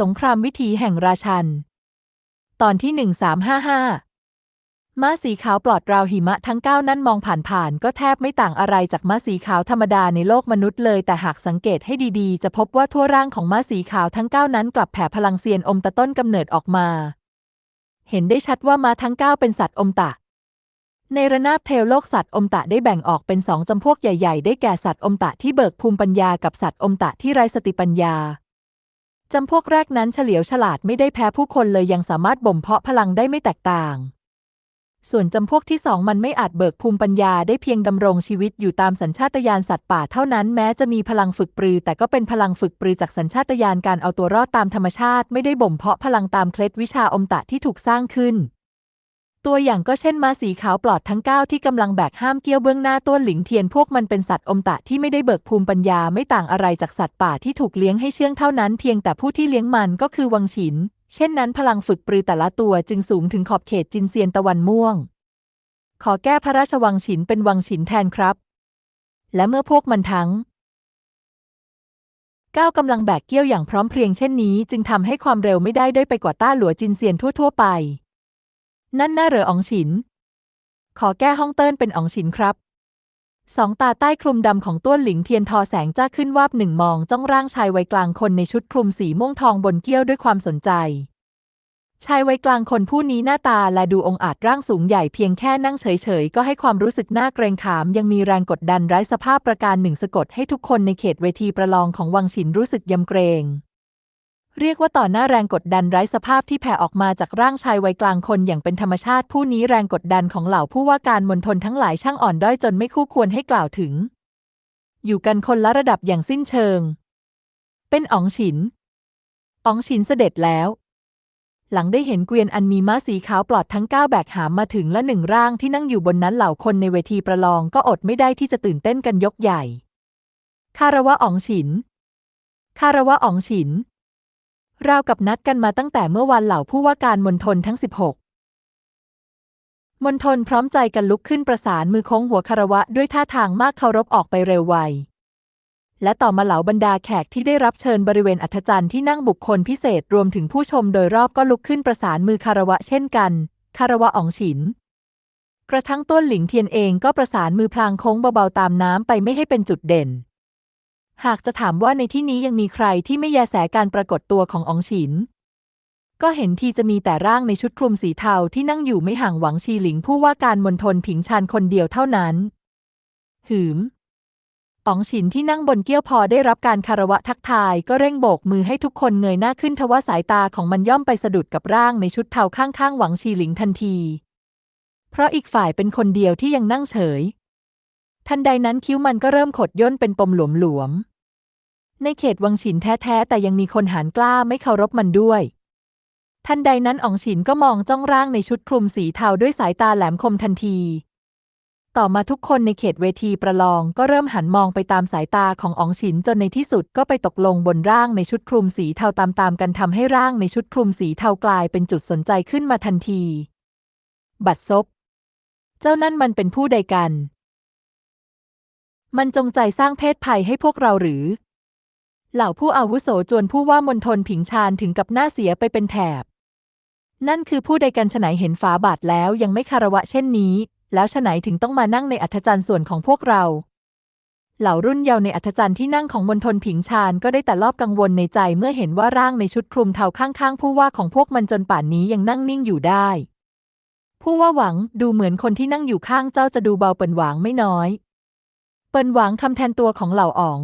สงครามวิถีแห่งราชัน ตอนที่ 1355 ม้าสีขาวปลอดราวหิมะทั้งเก้านั้นมองผ่านๆ ก็แทบไม่ต่างอะไรจากม้าสีขาวธรรมดาในโลกมนุษย์เลย แต่หากสังเกตให้ดีๆ จะพบว่าทั่วร่างของม้าสีขาวทั้งเก้านั้นกลับแผ่พลังเซียนอมตะต้นกำเนิดออกมา เห็นได้ชัดว่าม้าทั้งเก้าเป็นสัตว์อมตะ ในระนาบเทวโลกสัตว์อมตะได้แบ่งออกเป็นสองจำพวกใหญ่ ๆ ได้แก่สัตว์อมตะที่เบิกภูมิปัญญากับสัตว์อมตะที่ไร้สติปัญญา จำพวกแรกนั้นเฉลียวฉลาดไม่ได้แพ้ผู้คนเลยยังสามารถบ่มเพาะพลังได้ไม่แตกต่าง ส่วนจำพวกที่สองมันไม่อาจเบิกภูมิปัญญาได้เพียงดำรงชีวิตอยู่ตามสัญชาตญาณสัตว์ป่าเท่านั้นแม้จะมีพลังฝึกปรือ แต่ก็เป็นพลังฝึกปรือจากสัญชาตญาณการเอาตัวรอดตามธรรมชาติ ไม่ได้บ่มเพาะพลังตามเคล็ดวิชาอมตะที่ถูกสร้างขึ้น ตัวอย่างก็เช่นม้าสีขาวปลอดทั้งเก้าที่กำลังแบกห้ามเกี้ยวเบื้องหน้าต้นหลิงเทียนพวกมันเป็นสัตว์อมตะที่ไม่ได้เบิกภูมิปัญญาไม่ต่างอะไรจากสัตว์ป่าที่ถูกเลี้ยงให้เชื่องเท่านั้นเพียงแต่ผู้ที่เลี้ยงมันก็คือวังฉิน เช่นนั้นพลังฝึกปรือแต่ละตัวจึงสูงถึงขอบเขตจินเซียนตะวันม่วง ขอแก้พระราชวังฉินเป็นวังฉินแทนครับ และเมื่อพวกมันทั้งก้าวกำลังแบกเกี้ยวอย่างพร้อมเพรียงเช่นนี้ จึงทำให้ความเร็วไม่ได้ด้อยไปกว่าต้าหลัวจินเซียนทั่วๆไป นั่นน่าเหรออองฉิน ขอแก้ห้องเติ้นเป็นอองฉินครับ สองตาใต้คลุมดำของต้วนหลิงเทียนทอแสงจ้าขึ้นวาบหนึ่งมองจ้องร่างชายวัยกลางคนในชุดคลุมสีม่วงทองบนเกี้ยวด้วยความสนใจ ชายวัยกลางคนผู้นี้หน้าตาและดูองอาจร่างสูงใหญ่เพียงแค่นั่งเฉยๆ ก็ให้ความรู้สึกน่าเกรงขาม ยังมีแรงกดดันไร้สภาพประการหนึ่งสะกดให้ทุกคนในเขตเวทีประลองของวังฉินรู้สึกยำเกรง เรียกว่าต่อหน้าแรงกดดันไร้สภาพที่แผ่ออกมาจากร่างชายวัยกลางคนอย่างเป็นธรรมชาติผู้นี้แรงกดดันของเหล่าผู้ว่าการมณฑลทั้งหลายช่างอ่อนด้อยจนไม่คู่ควรให้กล่าวถึง อยู่กันคนละระดับอย่างสิ้นเชิง เป็นอ๋องฉินอ๋องฉินเสด็จแล้ว หลังได้เห็นเกวียนอันมีม้าสีขาวปลอดทั้งเก้าแบกหามมาถึงและหนึ่งร่างที่นั่งอยู่บนนั้นเหล่าคนในเวทีประลองก็อดไม่ได้ที่จะตื่นเต้นกันยกใหญ่ คารวะอ๋องฉิน คารวะอ๋องฉิน ราวกับนัดกันมาตั้งแต่เมื่อวันเหล่าผู้ว่าการมณฑลทั้ง 16 มณฑลพร้อมใจกันลุกขึ้นประสานมือโค้งหัวคารวะด้วยท่าทางมากเคารพออกไปเร็วไว และต่อมาเหล่าบรรดาแขกที่ได้รับเชิญบริเวณอัธจันทร์ที่นั่งบุคคลพิเศษรวมถึงผู้ชมโดยรอบก็ลุกขึ้นประสานมือคารวะเช่นกัน คารวะอองฉิน กระทั่งต้นหลิงเทียนเองก็ประสานมือพลางโค้งเบาๆตามน้ำไปไม่ให้เป็นจุดเด่น หากจะถามว่าในที่นี้ยังมีใครที่ไม่แยแสการปรากฏตัวของอองฉิน ก็เห็นทีจะมีแต่ร่างในชุดคลุมสีเทาที่นั่งอยู่ไม่ห่างหวังชีหลิงผู้ว่าการมณฑลผิงชานคนเดียวเท่านั้น หืมอ๋องฉินที่นั่งบนเกี้ยวพอได้รับการคารวะทักทายก็เร่งโบกมือให้ทุกคนเงยหน้าขึ้นทว่าสายตาของมันย่อมไปสะดุดกับร่างในชุดเทาข้างๆหวังชีหลิงทันที เพราะอีกฝ่ายเป็นคนเดียวที่ยังนั่งเฉย ทันใดนั้นคิ้วมันก็เริ่มขดย่นเป็นปมหลวมๆ ในเขตวังฉินแท้ๆ แต่ยังมีคนหานกล้าไม่เคารพมันด้วย ทันใดนั้นอ๋องฉินก็มองจ้องร่างในชุดคลุมสีเทาด้วยสายตาแหลมคมทันที ต่อมาทุกคนในเขตเวทีประลองก็เริ่มหันมองไปตามสายตาของอ๋องฉินจนในที่สุดก็ไปตกลงบนร่างในชุดคลุมสีเทาตามๆกันทำให้ร่างในชุดคลุมสีเทากลายเป็นจุดสนใจขึ้นมาทันที บัดซบ เจ้านั่นมันเป็นผู้ใดกัน มันจงใจสร้างเพศภัยให้พวกเราหรือ เหล่าผู้อาวุโสจวนผู้ว่ามณฑลผิงชานถึงกับหน้าเสียไปเป็นแถบ นั่นคือผู้ใดกันฉไหนเห็นฝาบาทแล้วยังไม่คารวะเช่นนี้ แล้วฉไหนถึงต้องมานั่งในอัธจันทร์ส่วนของพวกเรา เหล่ารุ่นเยาว์ในอัธจันทร์ที่นั่งของมณฑลผิงชานก็ได้แต่รอบกังวลในใจเมื่อเห็นว่าร่างในชุดคลุมเทาข้างๆ ผู้ว่าของพวกมันจนป่านนี้ยังนั่งนิ่งอยู่ได้ ผู้ว่าหวังดูเหมือนคนที่นั่งอยู่ข้างเจ้าจะดูเบาเปิ่นหวางไม่น้อย เปิ่นหวางคำแทนตัวของเหล่าอ๋อง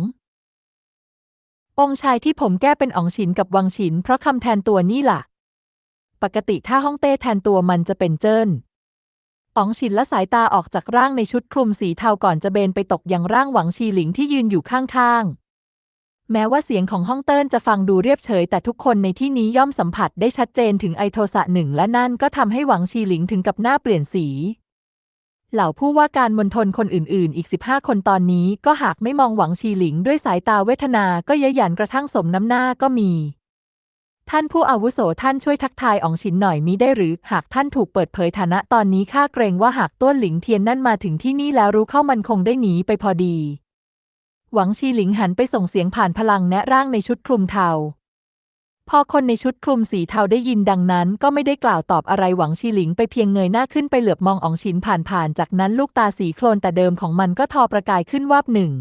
องค์ชายที่ผมแก้เป็นอ๋องฉินกับวังฉิน เพราะคำแทนตัวนี่ล่ะ ปกติถ้าฮ่องเต้แทนตัวมันจะเป็นเจิ้นอ๋องฉินละสายตาออกจากร่างในชุดคลุมสีเทาก่อนจะเบนไปตกยังร่างหวังชีหลิงที่ยืนอยู่ข้างๆแม้ว่าเสียงของฮ่องเติ้นจะฟังดูเรียบเฉย แต่ทุกคนในที่นี้ย่อมสัมผัสได้ชัดเจนถึงไอโทสะหนึ่งและนั่นก็ทำให้หวังชีหลิงถึงกับหน้าเปลี่ยนสี เหล่าผู้ว่าการมณฑลคนอื่นๆ อีก 15 คนตอนนี้ก็หากไม่มองหวังชีหลิงด้วยสายตาเวทนาก็เย้ยหยันกระทั่งสมน้ำหน้าก็มี ท่านผู้อาวุโสท่านช่วยทักทายอองฉินหน่อยมิได้หรือ หากท่านถูกเปิดเผยฐานะตอนนี้ข้าเกรงว่าหากต้วนหลิงเทียนนั่นมาถึงที่นี่แล้วรู้เข้ามันคงได้หนีไปพอดี หวังชีหลิงหันไปส่งเสียงผ่านพลังแนะร่างในชุดคลุมเทา พอคนในชุดคลุมสีเทาได้ยินดังนั้น ก็ไม่ได้กล่าวตอบอะไรหวังชีหลิงไปเพียงเงยหน้าขึ้นไปเหลือบมองอองฉินผ่านๆ จากนั้นลูกตาสีโคลนแต่เดิมของมันก็ทอประกายขึ้นวาบหนึ่ง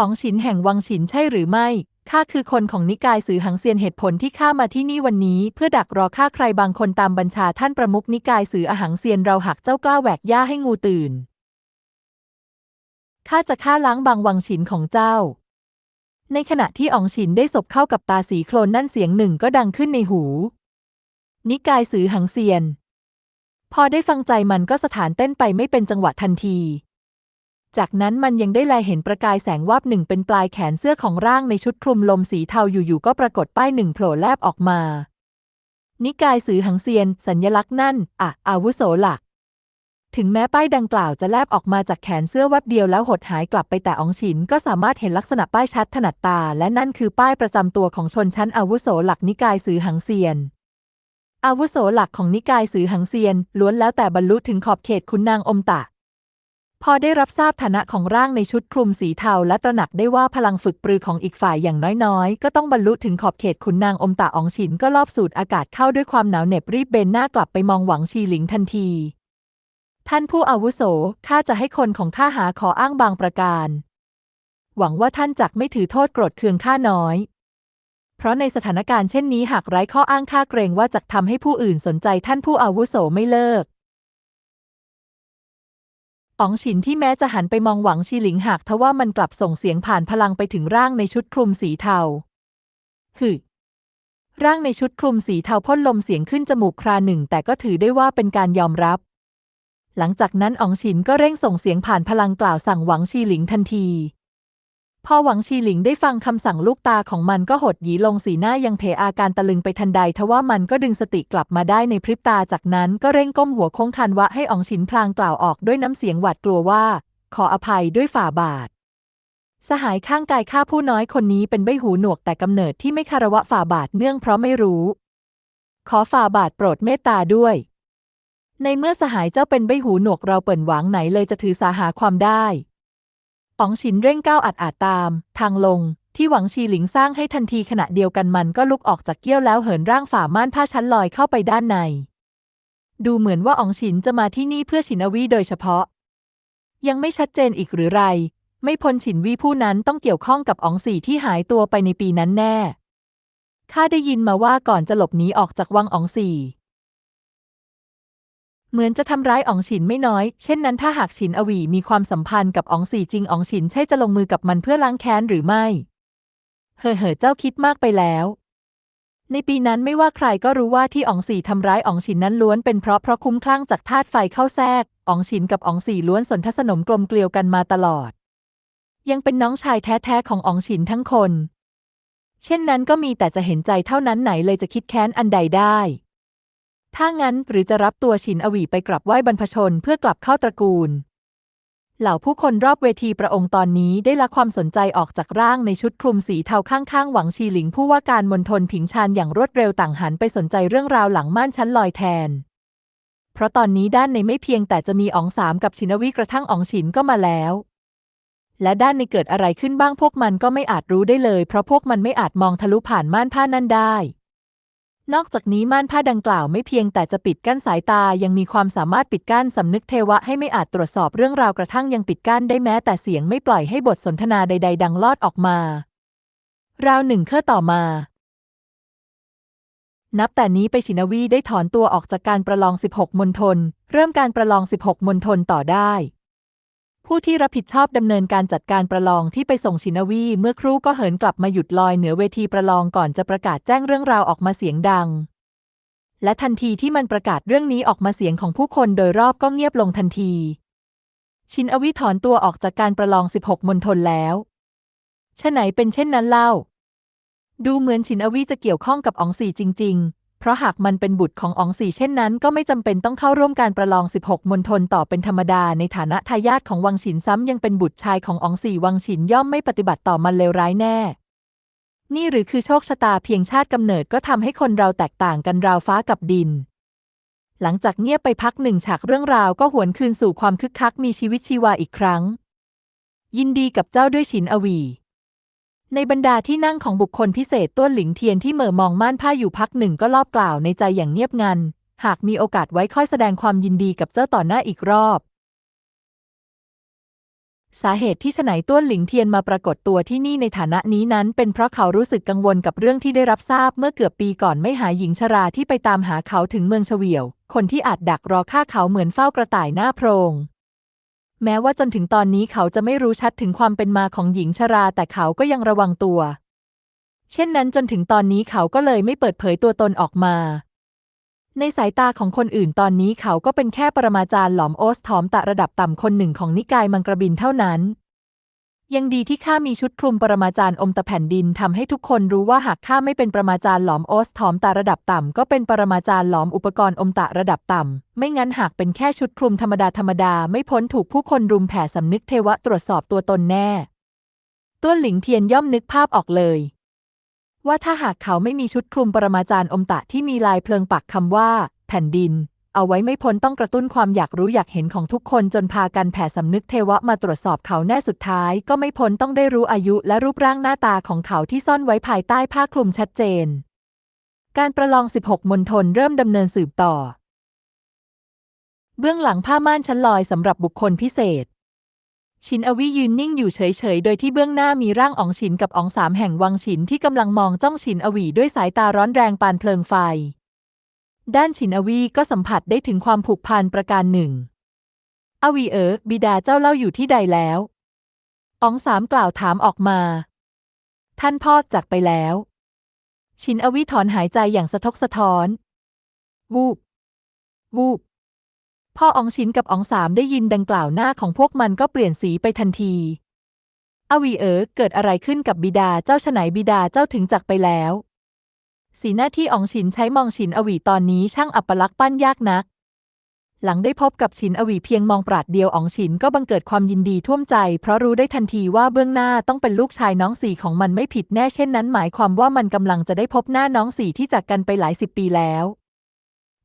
อองฉินแห่งวังฉินใช่หรือไม่ข้าคือคนของนิกายสือหังเซียนเหตุผลที่ข้ามาที่นี่วันนี้ เพื่อดักรอฆ่าใครบางคนตามบัญชาท่านประมุขนิกายสืออหังเซียนเราหักเจ้ากล้าแหวกย่าให้งูตื่นข้าจะฆ่าล้างบางวังฉินของเจ้า ในขณะที่อองฉินได้สบเข้ากับตาสีโคลนนั่นเสียงหนึ่งก็ดังขึ้นในหู นิกายสือหังเซียน พอได้ฟังใจมันก็สถานเต้นไปไม่เป็นจังหวะทันที จากนั้นมันยังได้แลเห็นประกายแสงวาบหนึ่งเป็นปลายแขนเสื้อของร่างในชุดคลุมลมสีเทาอยู่ๆก็ปรากฏป้ายหนึ่งโผล่แลบออกมา นิกายสือหังเซียน สัญญลักษณ์นั่นอะอาวุโสหลัก ถึงแม้ป้ายดังกล่าวจะแลบออกมาจากแขนเสื้อแวบเดียวแล้วหดหายกลับไปแต่อองฉิน ก็สามารถเห็นลักษณะป้ายชัดถนัดตา และนั่นคือป้ายประจำตัวของชนชั้นอาวุโสหลักนิกายสือหังเซียน อาวุโสหลักของนิกายสือหังเซียน ล้วนแล้วแต่บรรลุถึงขอบเขตคุณนางอมตะ พอได้รับทราบฐานะของร่างในชุดคลุมสีเทาและตระหนักได้ว่าพลังฝึกปรือของอีกฝ่ายอย่างน้อยๆ ก็ต้องบรรลุถึงขอบเขตขุนนางอมตะอองฉินก็ลอบสูดอากาศเข้าด้วยความหนาวเหน็บรีบเบนหน้ากลับไปมองหวังชีหลิงทันที ท่านผู้อาวุโส ข้าจะให้คนของข้าหาขออ้างบางประการ หวังว่าท่านจักไม่ถือโทษโกรธเคืองข้าน้อย เพราะในสถานการณ์เช่นนี้หากไร้ข้ออ้างข้าเกรงว่าจะทำให้ผู้อื่นสนใจท่านผู้อาวุโสไม่เลิก อ๋องฉินที่แม้จะหันไปมองหวังชีหลิงหากทว่ามันกลับส่งเสียงผ่านพลังไปถึงร่างในชุดคลุมสีเทา หึร่างในชุดคลุมสีเทาพ่นลมเสียงขึ้นจมูกคราหนึ่ง แต่ก็ถือได้ว่าเป็นการยอมรับ หลังจากนั้นอ๋องฉินก็เร่งส่งเสียงผ่านพลังกล่าวสั่งหวังชีหลิงทันที พอหวังชีหลิงได้ฟังคำสั่งลูกตาของมันก็หดหยีลงสีหน้ายังเพอาการตะลึงไปทันใดทว่ามันก็ดึงสติกลับมาได้ในพริบตาจากนั้นก็เร่งก้มหัวโค้งคันวะให้อ๋องฉินพลางกล่าวออกด้วยน้ำเสียงหวาดกลัวว่า ขออภัยด้วยฝ่าบาท สหายข้างกายข้าผู้น้อยคนนี้เป็นใบหูหนวกแต่กำเนิดที่ไม่คารวะฝ่าบาทเนื่องเพราะไม่รู้ ขอฝ่าบาทโปรดเมตตาด้วย ในเมื่อสหายเจ้าเป็นใบหูหนวกเราเปิ่นหวังไหนเลยจะถือสาหาความได้อ๋องฉินเร่งก้าวอัดอาดตาม ทางลง ที่หวังชีหลิงสร้างให้ทันทีขณะเดียวกันมันก็ลุกออกจากเกี้ยวแล้วเหินร่างฝ่าม่านผ้าชั้นลอยเข้าไปด้านใน ดูเหมือนว่าอ๋องฉินจะมาที่นี่เพื่อฉินอวีโดยเฉพาะ ยังไม่ชัดเจนอีกหรือไร ไม่พ้นฉินวีผู้นั้นต้องเกี่ยวข้องกับอ๋องสี่ที่หายตัวไปในปีนั้นแน่ข้าได้ยินมาว่าก่อนจะหลบหนีออกจากวังอ๋องสี่ เหมือนจะทำร้ายอ๋องฉินไม่น้อย เช่นนั้นถ้าหากฉินอวีมีความสัมพันธ์กับอ๋องสี่จริงอ๋องฉินใช่จะลงมือกับมันเพื่อล้างแค้นหรือไม่เฮ่อเฮ่อเจ้าคิดมากไปแล้ว ในปีนั้นไม่ว่าใครก็รู้ว่าที่อ๋องสี่ทำร้ายอ๋องฉินนั้นล้วนเป็นเพราะเพราะคุ้มคลั่งจากธาตุไฟเข้าแทรกอ๋องฉินกับอ๋องสี่ล้วนสนทสนมกลมเกลียวกันมาตลอด ยังเป็นน้องชายแท้ๆของอ๋องฉินทั้งคน เช่นนั้นก็มีแต่จะเห็นใจเท่านั้นไหนเลยจะคิดแค้นอันใดได้ ถ้างั้นหรือจะรับตัวฉินอวีไปกลับไหว้บรรพชนเพื่อกลับเข้าตระกูล เหล่าผู้คนรอบเวทีประองค์ตอนนี้ได้ละความสนใจออกจากร่างในชุดคลุมสีเทาข้างๆ หวังชีหลิงผู้ว่าการมณฑลผิงชานอย่างรวดเร็วต่างหันไปสนใจเรื่องราวหลังม่านชั้นลอยแทน เพราะตอนนี้ด้านในไม่เพียงแต่จะมีอองสามกับชินวีกระทั่งอองฉินก็มาแล้วและด้านในเกิดอะไรขึ้นบ้างพวกมันก็ไม่อาจรู้ได้เลย เพราะพวกมันไม่อาจมองทะลุผ่านม่านผ้านั่นได้ นอกจากนี้ม่านผ้าดังกล่าวไม่เพียงแต่จะปิดกั้นสายตายังมีความสามารถปิดกั้นสำนึกเทวะให้ไม่อาจตรวจสอบเรื่องราวกระทั่งยังปิดกั้นได้แม้แต่เสียงไม่ปล่อยให้บทสนทนาใด ๆ ดังลอดออกมา ราวหนึ่งเครื่อต่อมา นับแต่นี้ไปชินวีได้ถอนตัวออกจากการประลอง 16 มณฑลเริ่มการประลอง 16 มณฑลต่อได้ ผู้ที่รับผิดชอบดำเนินการจัดการประลองที่ไปส่งชินวีเมื่อครู่ก็เหินกลับมาหยุดลอยเหนือเวทีประลองก่อนจะประกาศแจ้งเรื่องราวออกมาเสียงดัง และทันทีที่มันประกาศเรื่องนี้ออกมาเสียงของผู้คนโดยรอบก็เงียบลงทันที ชินอวีถอนตัวออกจากการประลอง 16 มณฑลแล้วฉะไหนเป็นเช่นนั้นเล่า ดูเหมือนชินอวีจะเกี่ยวข้องกับอองสีจริง ๆ เพราะหากมันเป็นบุตรของอองสีเช่นนั้นก็ไม่จำเป็นต้องเข้าร่วมการประลอง 16 มณฑลต่อเป็นธรรมดา ในฐานะทายาทของวังฉินซ้ำยังเป็นบุตรชายของอองสีวังฉินย่อมไม่ปฏิบัติต่อมันเลวร้ายแน่ นี่หรือคือโชคชะตาเพียงชาติกำเนิดก็ทำให้คนเราแตกต่างกันราวฟ้ากับดิน หลังจากเงียบไปพักหนึ่งฉากเรื่องราวก็หวนคืนสู่ความคึกคักมีชีวิตชีวาอีกครั้ง ยินดีกับเจ้าด้วยฉินอวี ในบรรดาที่นั่งของบุคคลพิเศษต้วนหลิงเทียนที่เหม่อมองม่านผ้าอยู่พักหนึ่งก็รอบกล่าวในใจอย่างเงียบงัน หากมีโอกาสไว้ค่อยแสดงความยินดีกับเจ้าต่อหน้าอีกรอบ สาเหตุที่ฉไหนต้วนหลิงเทียนมาปรากฏตัวที่นี่ในฐานะนี้นั้น เป็นเพราะเขารู้สึกกังวลกับเรื่องที่ได้รับทราบเมื่อเกือบปีก่อนไม่หาหญิงชราที่ไปตามหาเขาถึงเมืองเฉวียว คนที่อาจดักรอฆ่าเขาเหมือนเฝ้ากระต่ายหน้าโพรง แม้ว่าจนถึงตอนนี้เขาจะไม่รู้ชัดถึงความเป็นมาของหญิงชราแต่เขาก็ยังระวังตัว เช่นนั้นจนถึงตอนนี้เขาก็เลยไม่เปิดเผยตัวตนออกมา ในสายตาของคนอื่นตอนนี้เขาก็เป็นแค่ปรมาจารย์หลอมโอสถอมตะระดับต่ำคนหนึ่งของนิกายมังกรบินเท่านั้น ยังดีที่ข้ามีชุดคลุมปรมาจารย์อมตะแผ่นดินทำให้ทุกคนรู้ว่าหากข้าไม่เป็นปรมาจารย์หลอมโอสถอมตะระดับต่ำก็เป็นปรมาจารย์หลอมอุปกรณ์อมตะระดับต่ำไม่งั้นหากเป็นแค่ชุดคลุมธรรมดาธรรมดาไม่พ้นถูกผู้คนรุมแผ่สำนึกเทวะตรวจสอบตัวตนแน่ ต้วนหลิงเทียนย่อมนึกภาพออกเลย ว่าถ้าหากเขาไม่มีชุดคลุมปรมาจารย์อมตะที่มีลายเพลิงปักคำว่า แผ่นดิน เอาไว้ไม่พ้นต้องกระตุ้นความอยากรู้อยากเห็นของทุกคนจนพากันแผ่สำนึกเทวะมาตรวจสอบเขาแน่สุดท้าย ก็ไม่พ้นต้องได้รู้อายุและรูปร่างหน้าตาของเขาที่ซ่อนไว้ภายใต้ผ้าคลุมชัดเจน การประลอง 16 มณฑลเริ่มดำเนินสืบต่อ เบื้องหลังผ้าม่านชั้นลอยสำหรับบุคคลพิเศษ ชินอวิยืนนิ่งอยู่เฉยๆ โดยที่เบื้องหน้ามีร่างอองฉินกับอองสามแห่งวังฉินที่กำลังมองจ้องฉินอวีด้วยสายตาร้อนแรงปานเพลิงไฟ ด้านฉินอวีก็สัมผัสได้ถึงความผูกพันประการหนึ่ง อวีเอ๋อบิดาเจ้าเล่าอยู่ที่ใดแล้วอองสามกล่าวถามออกมา ท่านพ่อจากไปแล้ว ชินอวีถอนหายใจอย่างสะทกสะท้อน วูบ วูบ พ่ออองชินกับอองสามได้ยินดังกล่าวหน้าของพวกมันก็เปลี่ยนสีไปทันที อวีเอ๋อเกิดอะไรขึ้นกับบิดาเจ้าฉไหนบิดาเจ้าถึงจากไปแล้ว สีหน้าที่อองชินใช้มองชินอวีตอนนี้ช่างอัปลักษณ์ปั้นยากนัก หลังได้พบกับชินอวีเพียงมองปราดเดียวอองชินก็บังเกิดความยินดีท่วมใจ เพราะรู้ได้ทันทีว่าเบื้องหน้าต้องเป็นลูกชายน้องสี่ของมันไม่ผิดแน่เช่นนั้นหมายความว่ามันกำลังจะได้พบหน้าน้องสี่ที่จากกันไปหลายสิบปีแล้ว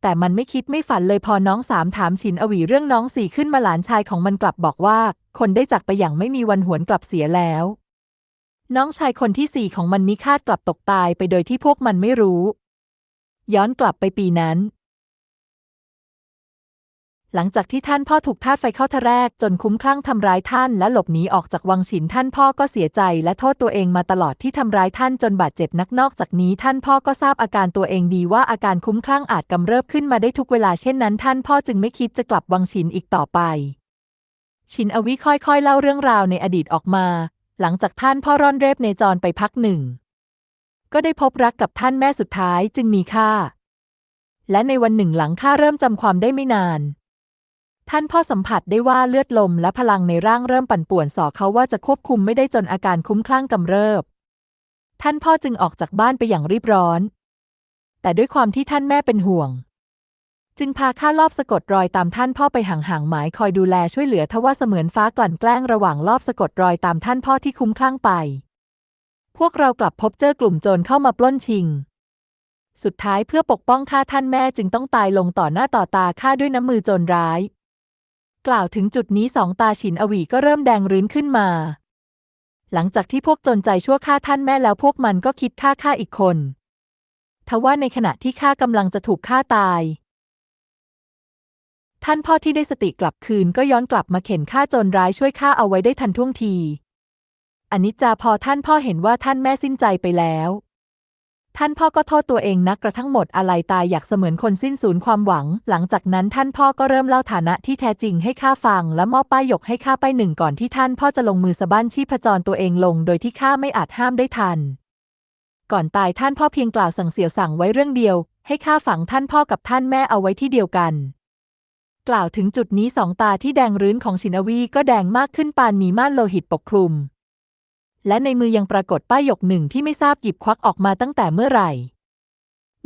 แต่มันไม่คิดไม่ฝันเลยพอน้องสามถามชินอวีเรื่องน้องสี่ขึ้นมาหลานชายของมันกลับบอกว่า คนได้จากไปอย่างไม่มีวันหวนกลับเสียแล้ว น้องชายคนที่สี่ของมันมิคาดกลับตกตายไปโดยที่พวกมันไม่รู้ ย้อนกลับไปปีนั้น หลังจากที่ท่านพ่อถูกธาตุไฟเข้าทะแรกจนคุ้มคลั่งทำร้ายท่านและหลบหนีออกจากวังฉินท่านพ่อก็เสียใจและโทษตัวเองมาตลอดที่ทำร้ายท่านจนบาดเจ็บนักนอกจากนี้ท่านพ่อก็ทราบอาการตัวเองดีว่าอาการคุ้มคลั่งอาจกำเริบขึ้นมาได้ทุกเวลาเช่นนั้น ท่านพ่อจึงไม่คิดจะกลับวังฉินอีกต่อไปชินอวิค่อยๆ เล่าเรื่องราวในอดีตออกมา หลังจากท่านพ่อร่อนเร่ในจรไปพักหนึ่ง ก็ได้พบรักกับท่านแม่สุดท้ายจึงมีค่า และในวันหนึ่งหลังข้าเริ่มจำความได้ไม่นาน ท่านพ่อสัมผัสได้ว่าเลือดลมและพลังในร่างเริ่มปั่นป่วนสอเขาว่าจะควบคุมไม่ได้จนอาการคุ้มคลั่งกำเริบ ท่านพ่อจึงออกจากบ้านไปอย่างรีบร้อน แต่ด้วยความที่ท่านแม่เป็นห่วง จึงพาข้าลอบสะกดรอยตามท่านพ่อไปห่างๆหมายคอยดูแลช่วยเหลือทว่าเสมือนฟ้ากลั่นแกล้งระหว่างลอบสะกดรอยตามท่านพ่อที่คุ้มคลั่งไป พวกเรากลับพบเจอกลุ่มโจรเข้ามาปล้นชิง สุดท้ายเพื่อปกป้องข้าท่านแม่จึงต้องตายลงต่อหน้าต่อตาข้าด้วยน้ำมือโจรร้าย กล่าวถึงจุดนี้สองตาฉินอวีก็เริ่มแดงรื้นขึ้นมา หลังจากที่พวกโจรใจชั่วฆ่าท่านแม่แล้วพวกมันก็คิดฆ่าข้าอีกคนทว่าในขณะที่ข้ากำลังจะถูกฆ่าตาย ท่านพ่อที่ได้สติกลับคืนก็ย้อนกลับมาเข็นฆ่าจรร้ายช่วยข้าเอาไว้ได้ทันท่วงทีอนิจจาพอท่านพ่อเห็นว่าท่านแม่สิ้นใจไปแล้ว ท่านพ่อก็โทษตัวเองนักกระทั่งหมดอะไรตายอยากเสมือนคนสิ้นสูญความหวัง หลังจากนั้นท่านพ่อก็เริ่มเล่าฐานะที่แท้จริงให้ข้าฟัง และมอบป้ายหยกให้ข้าไปหนึ่งก่อนที่ท่านพ่อจะลงมือสะบั้นชีพจรตัวเองลง โดยที่ข้าไม่อาจห้ามได้ทัน ก่อนตายท่านพ่อเพียงกล่าวสั่งเสียวสั่งไว้เรื่องเดียว ให้ข้าฝังท่านพ่อกับท่านแม่เอาไว้ที่เดียวกัน กล่าวถึงจุดนี้สองตาที่แดงรื้นของชินวีก็แดงมากขึ้นปานมีม่านโลหิตปกคลุม และในมือยังปรากฏป้ายหยกหนึ่งที่ไม่ทราบหยิบควักออกมาตั้งแต่เมื่อไหร่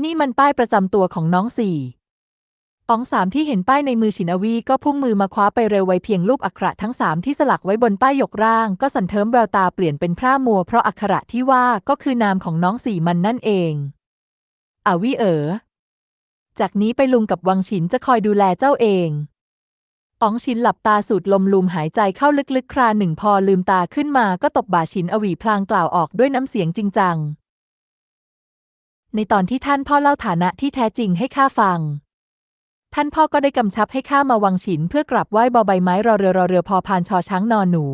นี่มันป้ายประจำตัวของน้องสี่องสามที่เห็นป้ายในมือชินวีก็พุ่งมือมาคว้าไปเร็วไวเพียงรูปอักขระทั้งสามที่สลักไว้บนป้ายหยกร่าง ก็สันเทิมแววตาเปลี่ยนเป็นพร่ามัวเพราะอักขระที่ว่าก็คือนามของน้องสี่มันนั่นเองอวิเอ๋อ จากนี้ไปลุงกับวังฉินจะคอยดูแลเจ้าเองอ๋องชินหลับตาสูดลมลุมหายใจเข้าลึกๆ คราหนึ่งพอลืมตาขึ้นมาก็ตบบ่าชินอวีพลางกล่าวออกด้วยน้ำเสียงจริงจัง ในตอนที่ท่านพ่อเล่าฐานะที่แท้จริงให้ข้าฟัง ท่านพ่อก็ได้กำชับให้ข้ามาวังฉินเพื่อกราบไหว้บอใบไม้รอเรือรอเรือพอพานชอช้างนอนหนู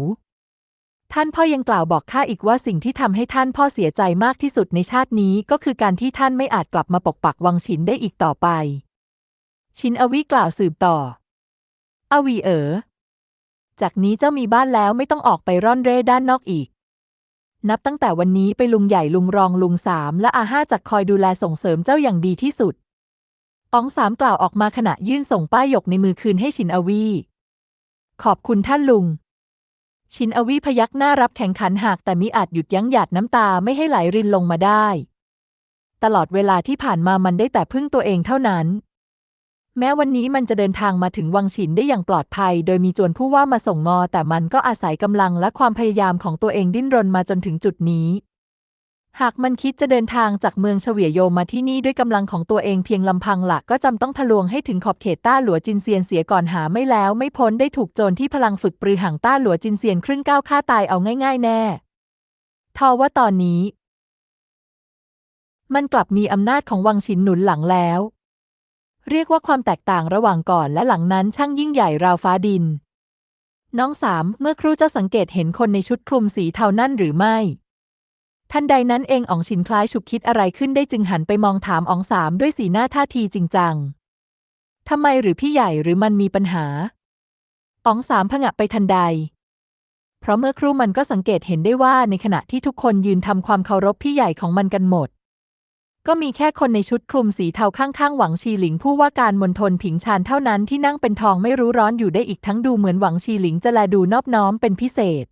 ท่านพ่อยังกล่าวบอกข้าอีกว่าสิ่งที่ทำให้ท่านพ่อเสียใจมากที่สุดในชาตินี้ก็คือการที่ท่านไม่อาจกลับมาปกปักวังฉินได้อีกต่อไป ชินอวีกล่าวสืบต่อ อวีเอ๋อ จากนี้เจ้ามีบ้านแล้วไม่ต้องออกไปร่อนเร่ด้านนอกอีก นับตั้งแต่วันนี้ไปลุงใหญ่ลุงรองลุงสามและอาห้าจักคอยดูแลส่งเสริมเจ้าอย่างดีที่สุดอ๋องสามกล่าวออกมาขณะยื่นส่งป้ายหยกในมือคืนให้ชินอวี ขอบคุณท่านลุง ชินอวีพยักหน้ารับแข่งขันหากแต่มิอาจหยุดยั้งหยาดน้ำตาไม่ให้ไหลรินลงมาได้ ตลอดเวลาที่ผ่านมามันได้แต่พึ่งตัวเองเท่านั้น แม้วันนี้มันจะเดินทางมาถึงวังฉินได้อย่างปลอดภัย โดยมีจวนผู้ว่ามาส่งงอ แต่มันก็อาศัยกำลังและความพยายามของตัวเองดิ้นรนมาจนถึงจุดนี้ หากมันคิดจะเดินทางจากเมืองเฉวียโยมาที่นี่ด้วยกำลังของตัวเองเพียงลำพังหลักก็จำต้องทะลวงให้ถึงขอบเขตต้าหลัวจินเซียนเสียก่อนหาไม่แล้วไม่พ้นได้ถูกโจรที่พลังฝึกปรือห่างต้าหลัวจินเซียนครึ่งก้าวฆ่าตายเอาง่าย ๆ แน่ทว่าตอนนี้ มันกลับมีอำนาจของวังฉินหนุนหลังแล้ว เรียกว่าความแตกต่างระหว่างก่อนและหลังนั้นช่างยิ่งใหญ่ราวฟ้าดิน น้องสามเมื่อครู่เจ้าสังเกตเห็นคนในชุดคลุมสีเทานั่นหรือไม่ ทันใดนั้นเองอ๋องฉินคล้ายฉุกคิดอะไรขึ้นได้จึงหันไปมองถามอ๋องสามด้วยสีหน้าท่าทีจริงจังทำไมหรือพี่ใหญ่หรือมันมีปัญหาอ๋องสามผงะไปทันใด เพราะเมื่อครู่มันก็สังเกตเห็นได้ว่าในขณะที่ทุกคนยืนทำความเคารพพี่ใหญ่ของมันกันหมด ก็มีแค่คนในชุดคลุมสีเทาข้างๆหวังชีหลิงผู้ว่าการมณฑลผิงชานเท่านั้นที่นั่งเป็นทองไม่รู้ร้อนอยู่ได้อีกทั้งดูเหมือนหวังชีหลิงจะแลดูนอบน้อมเป็นพิเศษ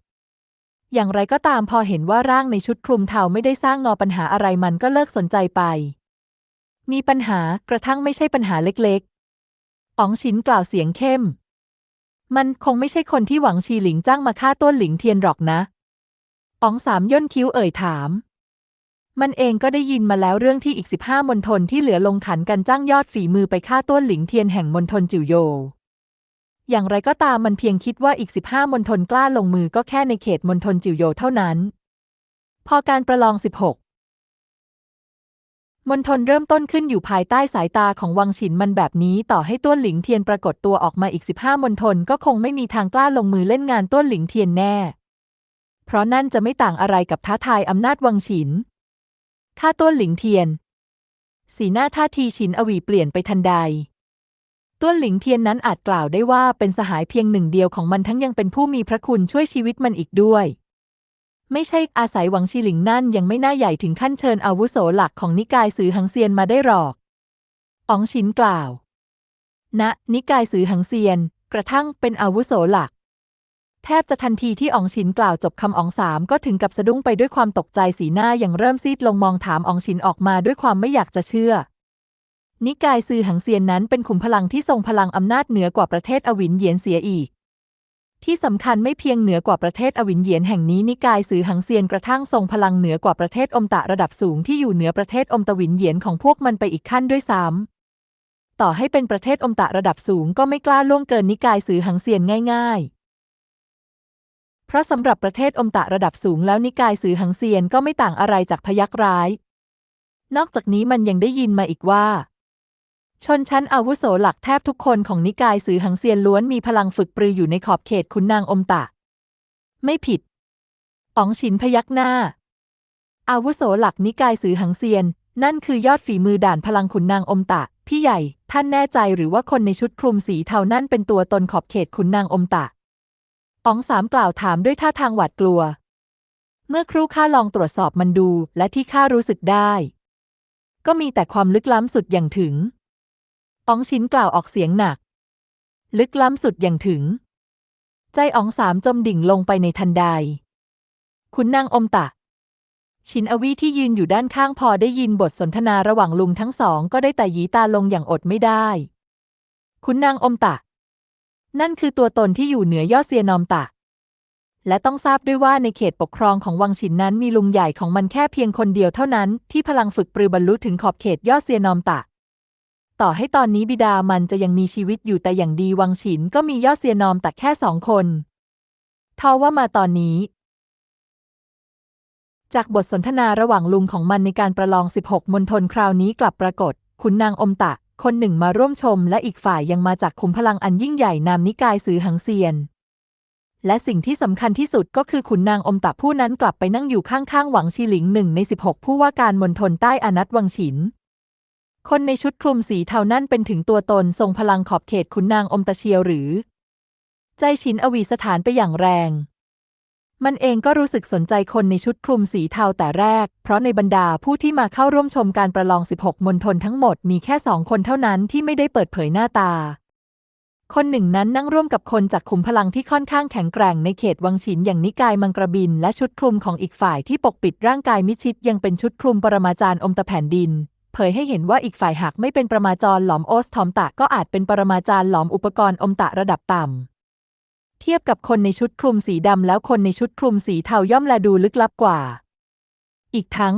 อย่างไรก็ตามพอเห็นว่าร่างในชุดคลุมเทาไม่ได้สร้างงอปัญหาอะไรมันก็เลิกสนใจไป มีปัญหากระทั่งไม่ใช่ปัญหาเล็กๆ อ๋องชินกล่าวเสียงเข้ม มันคงไม่ใช่คนที่หวังชีหลิงจ้างมาฆ่าต้นหลิงเทียนหรอกนะ อ๋องสามย่นคิ้วเอ่ยถาม มันเองก็ได้ยินมาแล้วเรื่องที่อีกสิบห้ามณฑลที่เหลือลงขันกันจ้างยอดฝีมือไปฆ่าต้นหลิงเทียนแห่งมณฑลจิวโย อย่างไรก็ตามมันเพียงคิดว่าอีกสิบห้ามณฑลกล้าลงมือก็แค่ในเขตมณฑลจิวโยเท่านั้น พอการประลองสิบหกมณฑลเริ่มต้นขึ้นอยู่ภายใต้สายตาของวังฉินมันแบบนี้ต่อให้ต้วนหลิงเทียนปรากฏตัวออกมาอีกสิบห้ามณฑลก็คงไม่มีทางกล้าลงมือเล่นงานต้วนหลิงเทียนแน่ เพราะนั่นจะไม่ต่างอะไรกับท้าทายอำนาจวังฉินข้าต้วนหลิงเทียน สีหน้าท่าทีฉินอวีเปลี่ยนไปทันใด ต้วนหลิงเทียนนั้นอาจกล่าวได้ว่าเป็นสหายเพียงหนึ่งเดียวของมันทั้งยังเป็นผู้มีพระคุณช่วยชีวิตมันอีกด้วย ไม่ใช่อาศัยหวังชีหลิงนั่นยังไม่น่าใหญ่ถึงขั้นเชิญอาวุโสหลักของนิกายสือหังเซียนมาได้หรอกอ๋องชินกล่าวณนิกายสือหังเซียน กระทั่งเป็นอาวุโสหลัก แทบจะทันทีที่อองชินกล่าวจบคำอองสามก็ถึงกับสะดุ้งไปด้วยความตกใจสีหน้าอย่างเริ่มซีดลงมองถามอองชินออกมาด้วยความไม่อยากจะเชื่อ นิกายซือหังเซียนนั้นเป็นขุมพลังที่ทรงพลังอำนาจเหนือกว่าประเทศอวินเหยียนเสียอีก ที่สำคัญไม่เพียงเหนือกว่าประเทศอวินเหยียนแห่งนี้นิกายซือหังเซียนกระทั่งทรงพลังเหนือกว่าประเทศอมตะระดับสูงที่อยู่เหนือประเทศอมตะวินเหยียนของพวกมันไปอีกขั้นด้วยซ้ำต่อให้เป็นประเทศอมตะระดับสูงก็ไม่กล้าล่วงเกินนิกายซือหังเซียนง่าย ๆเพราะสำหรับประเทศอมตะระดับสูงแล้วนิกายซือหังเซียนก็ไม่ต่างอะไรจากพยักร้าย นอกจากนี้มันยังได้ยินมาอีกว่า ชนชั้นอาวุโสหลักแทบทุกคนของนิกายสือหังเซียนล้วนมีพลังฝึกปรืออยู่ในขอบเขตขุนนางอมตะ ไม่ผิดอ๋องฉินพยักหน้า อาวุโสหลักนิกายสือหังเซียน นั่นคือยอดฝีมือด่านพลังขุนนางอมตะ พี่ใหญ่ ท่านแน่ใจหรือว่าคนในชุดคลุมสีเทานั่นเป็นตัวตนขอบเขตขุนนางอมตะอ๋องสามกล่าวถามด้วยท่าทางหวาดกลัว เมื่อครู่ข้าลองตรวจสอบมันดู และที่ข้ารู้สึกได้ ก็มีแต่ความลึกล้ำสุดอย่างถึง อ๋องชินกล่าวออกเสียงหนัก ลึกล้ำสุดอย่างถึง ใจอ๋องสามจมดิ่งลงไปในทันใด คุณนางอมตะ ชินอวีที่ยืนอยู่ด้านข้างพอได้ยินบทสนทนาระหว่างลุงทั้งสองก็ได้แต่หยีตาลงอย่างอดไม่ได้ คุณนางอมตะ นั่นคือตัวตนที่อยู่เหนือยอดเซียนอมตะ และต้องทราบด้วยว่าในเขตปกครองของวังฉินนั้นมีลุงใหญ่ของมันแค่เพียงคนเดียวเท่านั้นที่พลังฝึกปรือบรรลุถึงขอบเขตยอดเซียนอมตะ ต่อให้ตอนนี้บิดามันจะยังมีชีวิตอยู่แต่อย่างดีวังฉินก็มียอดเซียนอมแต่แค่สองคนทว่ามาตอนนี้ จากบทสนทนาระหว่างลุงของมันในการประลอง 16 มณฑลคราวนี้กลับปรากฏขุนนางอมตะ คนหนึ่งมาร่วมชม และอีกฝ่ายยังมาจากขุมพลังอันยิ่งใหญ่นามนิกายสือหังเซียน และสิ่งที่สำคัญที่สุดก็คือขุนนางอมตะผู้นั้นกลับไปนั่งอยู่ข้างๆหวังชีหลิงหนึ่งใน 16 ผู้ว่าการมณฑลใต้อานัตวังฉิน คนในชุดคลุมสีเทานั่นเป็นถึงตัวตนทรงพลังขอบเขตขุนนางอมตะเชียวหรือ ใจฉินอวีสถานไปอย่างแรง มันเองก็รู้สึกสนใจคนในชุดคลุมสีเทาแต่แรก เพราะในบรรดาผู้ที่มาเข้าร่วมชมการประลอง 16 มณฑลทั้งหมดมีแค่สองคนเท่านั้นที่ไม่ได้เปิดเผยหน้าตา คนหนึ่งนั้นนั่งร่วมกับคนจากขุมพลังที่ค่อนข้างแข็งแกร่งในเขตวังฉินอย่างนิกายมังกรบิน และชุดคลุมของอีกฝ่ายที่ปกปิดร่างกายมิชิดยังเป็นชุดคลุมปรมาจารย์อมตะแผ่นดิน เผยให้เห็นว่าอีกฝ่ายหากไม่เป็นปรมาจารย์หลอมโอสทอมตะก็อาจเป็นปรมาจารย์หลอมอุปกรณ์อมตะระดับต่ำ เทียบกับคนในชุดคลุมสีดำแล้วคนในชุดคลุมสีเทาย่อมแลดูลึกลับกว่า อีกทั้ง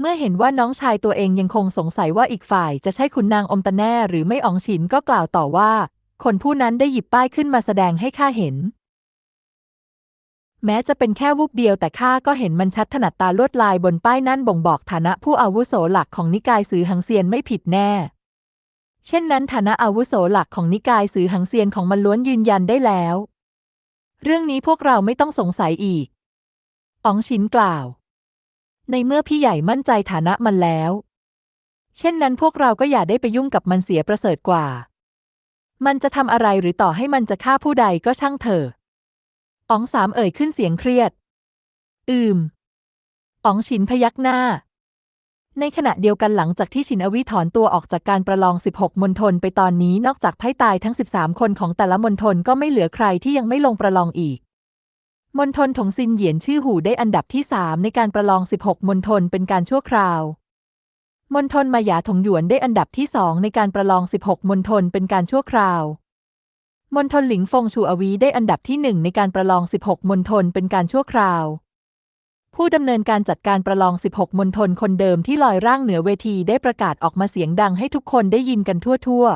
เมื่อเห็นว่าน้องชายตัวเองยังคงสงสัยว่าอีกฝ่ายจะใช่ขุนนางอมตะแน่หรือไม่อองฉินก็กล่าวต่อว่า คนผู้นั้นได้หยิบป้ายขึ้นมาแสดงให้ข้าเห็น แม้จะเป็นแค่วูบเดียวแต่ข้าก็เห็นมันชัดถนัดตาลวดลายบนป้ายนั่นบ่งบอกฐานะผู้อาวุโสหลักของนิกายสือหังเซียนไม่ผิดแน่ เช่นนั้นฐานะอาวุโสหลักของนิกายสือหังเซียนของมันล้วนยืนยันได้แล้ว เรื่องนี้พวกเราไม่ต้องสงสัยอีกอ๋องชินกล่าว ในเมื่อพี่ใหญ่มั่นใจฐานะมันแล้ว เช่นนั้นพวกเราก็อย่าได้ไปยุ่งกับมันเสียประเสริฐกว่า มันจะทำอะไรหรือต่อให้มันจะฆ่าผู้ใดก็ช่างเถอะ อ๋องสามเอ่ยขึ้นเสียงเครียด อืมอ๋องชินพยักหน้า ในขณะเดียวกันหลังจากที่ชินอวิถอนตัวออกจากการประลอง 16 มณฑลไปตอนนี้นอกจากไพ่ตายทั้ง 13 คนของแต่ละมณฑลก็ไม่เหลือใครที่ยังไม่ลงประลองอีกมณฑลถงซินเหยียนชื่อหูได้อันดับที่ 3 ในการประลอง 16 มณฑลเป็นการชั่วคราว มณฑลมาหยาถงหยวนได้อันดับที่ 2 ในการประลอง 16 มณฑลเป็นการชั่วคราว มณฑลหลิงฟงชูอวีได้อันดับที่หนึ่งในการประลอง 16 มณฑลเป็นการชั่วคราว ผู้ดำเนินการจัดการประลอง 16 มณฑลคนเดิมที่ลอยร่างเหนือเวทีได้ประกาศออกมาเสียงดังให้ทุกคนได้ยินกันทั่ว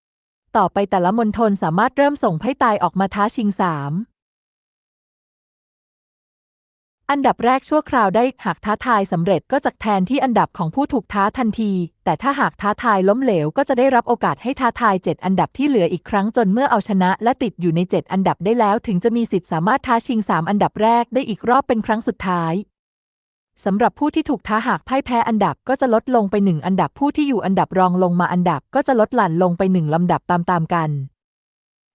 ๆ ต่อไปแต่ละมณฑลสามารถเริ่มส่งไพ่ตายออกมาท้าชิงสาม อันดับแรกชั่วคราวได้หากท้าทายสำเร็จก็จะแทนที่อันดับของผู้ถูกท้าทันที แต่ถ้าหากท้าทายล้มเหลวก็จะได้รับโอกาสให้ท้าทาย 7 อันดับที่เหลืออีกครั้งจนเมื่อเอาชนะ และติดอยู่ใน 7 อันดับได้แล้ว ถึงจะมีสิทธิ์สามารถท้าชิง 3 อันดับแรกได้อีกรอบเป็นครั้งสุดท้ายสำหรับผู้ที่ถูกท้าหากพ่ายแพ้อันดับก็จะลดลงไปหนึ่งอันดับผู้ที่อยู่อันดับรองลงมาอันดับก็จะลดหลั่นลงไปหนึ่งลำดับตามๆกัน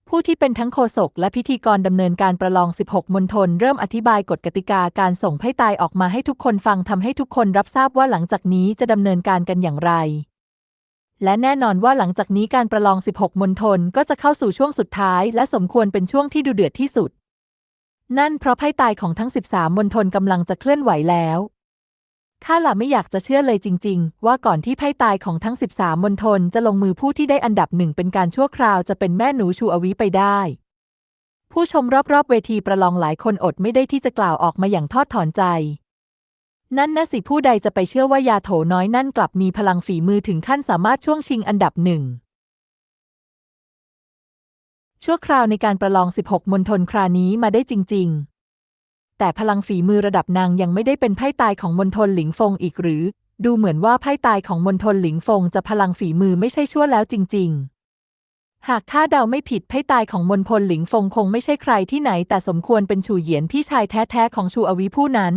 ผู้ที่เป็นทั้งโฆษกและพิธีกรดำเนินการประลอง 16 มณฑลเริ่มอธิบายกฎกติกาการส่งไพ่ตายออกมาให้ทุกคนฟังทำให้ทุกคนรับทราบว่าหลังจากนี้จะดำเนินการกันอย่างไร และแน่นอนว่าหลังจากนี้การประลอง 16 มณฑลก็จะเข้าสู่ช่วงสุดท้าย และสมควรเป็นช่วงที่ดูเดือดที่สุด นั่นเพราะไพ่ตายของทั้ง 13 มณฑลกำลังจะเคลื่อนไหวแล้ว ข้าหล่ะไม่อยากจะเชื่อเลยจริง ๆ ว่าก่อนที่ไพ่ตายของทั้ง 13มณฑลจะลงมือผู้ที่ได้อันดับหนึ่งเป็นการชั่วคราวจะเป็นแม่หนูชูอวิไปได้ ผู้ชมรอบๆ เวทีประลองหลายคนอดไม่ได้ที่จะกล่าวออกมาอย่างทอดถอนใจ นั่นนะสิผู้ใดจะไปเชื่อว่ายาโถน้อยนั่นกลับมีพลังฝีมือถึงขั้นสามารถช่วงชิงอันดับหนึ่งชั่วคราวในการประลอง 16มณฑลครานี้มาได้จริง ๆ แต่พลังฝีมือระดับนางยังไม่ได้เป็นไพ่ตายของมณฑลหลิงฟงอีกหรือ ดูเหมือนว่าไพ่ตายของมณฑลหลิงฟงจะพลังฝีมือไม่ใช่ชั่วแล้วจริง ๆ หากข้าเดาไม่ผิดไพ่ตายของมณฑลหลิงฟงคงไม่ใช่ใครที่ไหน แต่สมควรเป็นชูเหยียนพี่ชายแท้ๆของชูอวีผู้นั้น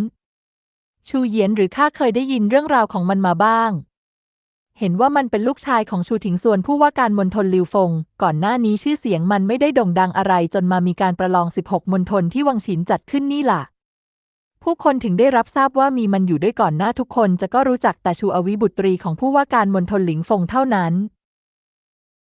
ชูเหยียนหรือข้าเคยได้ยินเรื่องราวของมันมาบ้าง เห็นว่ามันเป็นลูกชายของชูถิงส่วนผู้ว่าการมณฑลลิวฟง ก่อนหน้านี้ชื่อเสียงมันไม่ได้โด่งดังอะไรจนมามีการประลอง 16 มณฑลที่วังฉินจัดขึ้นนี่ล่ะ ผู้คนถึงได้รับทราบว่ามีมันอยู่ด้วยก่อนหน้าทุกคนจะก็รู้จักแต่ชูอวิบุตรีของผู้ว่าการมณฑลหลิงฟงเท่านั้น